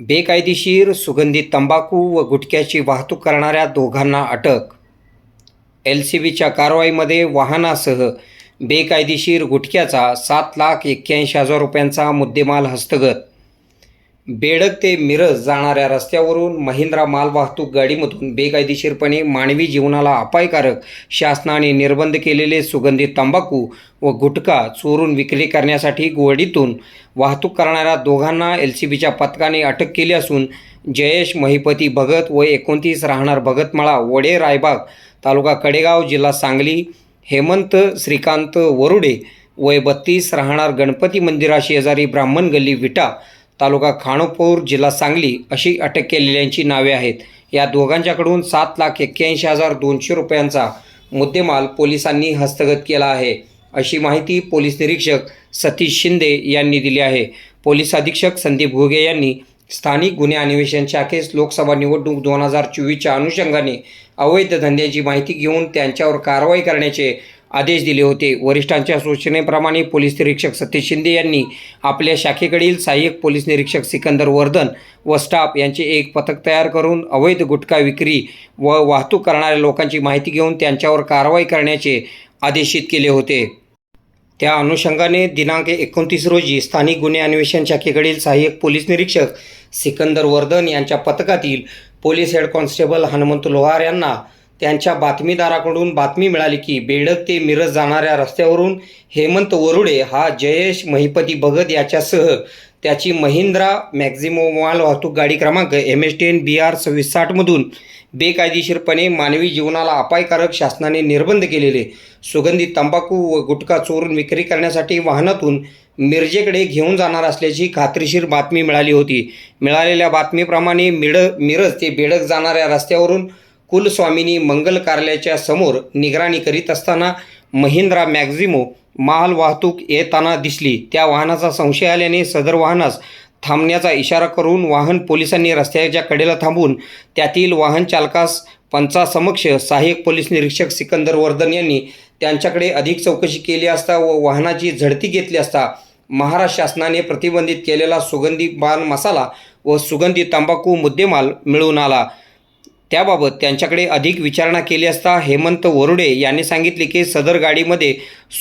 बेकायदेशीर सुगंधित तंबाखू व गुटख्याची वाहतूक करणाऱ्या दोघांना अटक. एल सी बीच्या कारवाईमध्ये वाहनासह बेकायदेशीर गुटख्याचा सात लाख एक्क्याऐंशी हजार रुपयांचा मुद्देमाल हस्तगत बेडक ते मिरज जाणाऱ्या रस्त्यावरून महिंद्रा मालवाहतूक गाडीमधून बेकायदेशीरपणे मानवी जीवनाला अपायकारक शासनाने निर्बंध केलेले सुगंधित तंबाखू व गुटखा चोरून विक्री करण्यासाठी गोडीतून वाहतूक करणाऱ्या दोघांना एल सी बीच्या पथकाने अटक केली असून जयेश महिपती भगत व एकोणतीस राहणार भगतमाळा वडे रायबाग तालुका कडेगाव जिल्हा सांगली हेमंत श्रीकांत वरुडे वय बत्तीस राहणार गणपती मंदिरा शेजारी ब्राह्मण गल्ली विटा तालुका खाणोपूर जिल्हा सांगली अशी अटक केलेल्यांची नावे आहेत. या दोघांच्याकडून सात लाख एक्क्याऐंशी हजार दोनशे रुपयांचा मुद्देमाल पोलिसांनी हस्तगत केला आहे. अशी माहिती पोलीस निरीक्षक सतीश शिंदे यांनी दिली आहे. पोलीस अधीक्षक संदीप घुगे यांनी स्थानिक गुन्हे अन्वेषण शाखेस लोकसभा निवडणूक दोन हजार चोवीसच्या अनुषंगाने अवैध धंद्याची माहिती घेऊन त्यांच्यावर कारवाई करण्याचे आदेश दिले होते. वरिष्ठांच्या सूचनेप्रमाणे पोलीस निरीक्षक सतीश शिंदे यांनी आपल्या शाखेकडील सहाय्यक पोलीस निरीक्षक सिकंदर वर्धन व स्टाफ यांचे एक पथक तयार करून अवैध गुटखा विक्री व वाहतूक करणाऱ्या लोकांची माहिती घेऊन त्यांच्यावर कारवाई करण्याचे आदेशित केले होते. त्या अनुषंगाने दिनांक एकोणतीस रोजी स्थानिक गुन्हे अन्वेषण शाखेकडील सहाय्यक पोलीस निरीक्षक सिकंदर वर्धन यांच्या पथकातील police head constable Hanumant Lohar यांना त्यांच्या बातमीदाराकडून बातमी मिळाली की बेडक ते मिरज जाणाऱ्या रस्त्यावरून हेमंत वरुडे हा जयेश महिपती भगत याच्यासह त्याची महिंद्रा मॅक्झिमो माल वाहतूक गाडी क्रमांक M S T N B R सव्वीस साठमधून बेकायदेशीरपणे मानवी जीवनाला अपायकारक शासनाने निर्बंध केलेले सुगंधित तंबाखू व गुटखा चोरून विक्री करण्यासाठी वाहनातून मिरजेकडे घेऊन जाणार असल्याची खात्रीशीर बातमी मिळाली होती. मिळालेल्या बातमीप्रमाणे मिड मिरज ते बेडक जाणाऱ्या रस्त्यावरून कुलस्वामिनी मंगल कार्यालयाच्या समोर निगराणी करीत असताना महिंद्रा मॅक्झिमो माल वाहतूक येताना दिसली. त्या वाहनाचा संशय आल्याने सदर वाहनास थांबण्याचा इशारा करून वाहन पोलिसांनी रस्त्याच्या कडेला थांबून त्यातील वाहन चालकास पंचासमक्ष सहाय्यक पोलीस निरीक्षक सिकंदर वर्धन यांनी त्यांच्याकडे अधिक चौकशी केली असता व वाहनाची झडती घेतली असता महाराष्ट्र शासनाने प्रतिबंधित केलेला सुगंधी बाण मसाला व सुगंधी तंबाखू मुद्देमाल मिळून आला. त्याबाबत त्यांच्याकडे अधिक विचारणा केली असता हेमंत वरुडे यांनी सांगितले की सदर गाडीमध्ये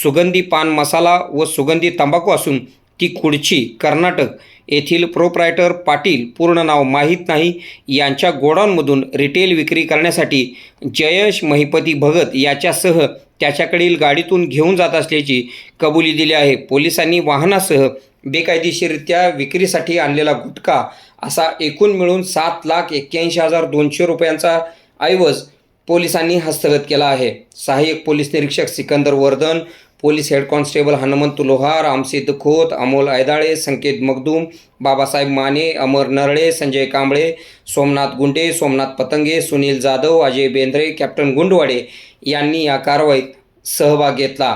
सुगंधी पान मसाला व सुगंधी तंबाखू असून ती कुडची कर्नाटक येथील प्रोप्रायटर पाटील पूर्ण नाव माहीत नाही यांच्या गोडाऊनमधून रिटेल विक्री करण्यासाठी जयश महिपती भगत याच्यासह त्याच्याकडील गाडीतून घेऊन जात असल्याची कबुली दिली आहे. पोलिसांनी वाहनासह बेकायदेशीररित्या विक्रीसाठी आणलेला गुटखा असा एकूण मिळून सात लाख एक्क्याऐंशी हजार दोनशे रुपयांचा ऐवज पोलिसांनी हस्तगत केला आहे. सहाय्यक पोलीस निरीक्षक Sikandar Wardhan police head constable Hanumant Lohar Amsiddh Khot Amol Aidale Sanket Magdum Babasaheb Mane Amar Narale Sanjay Kamble Somnath Gunde Somnath Patange Sunil Jadhav Ajay Bendre captain Gundwade यांनी या कारवाईत सहभाग घेतला.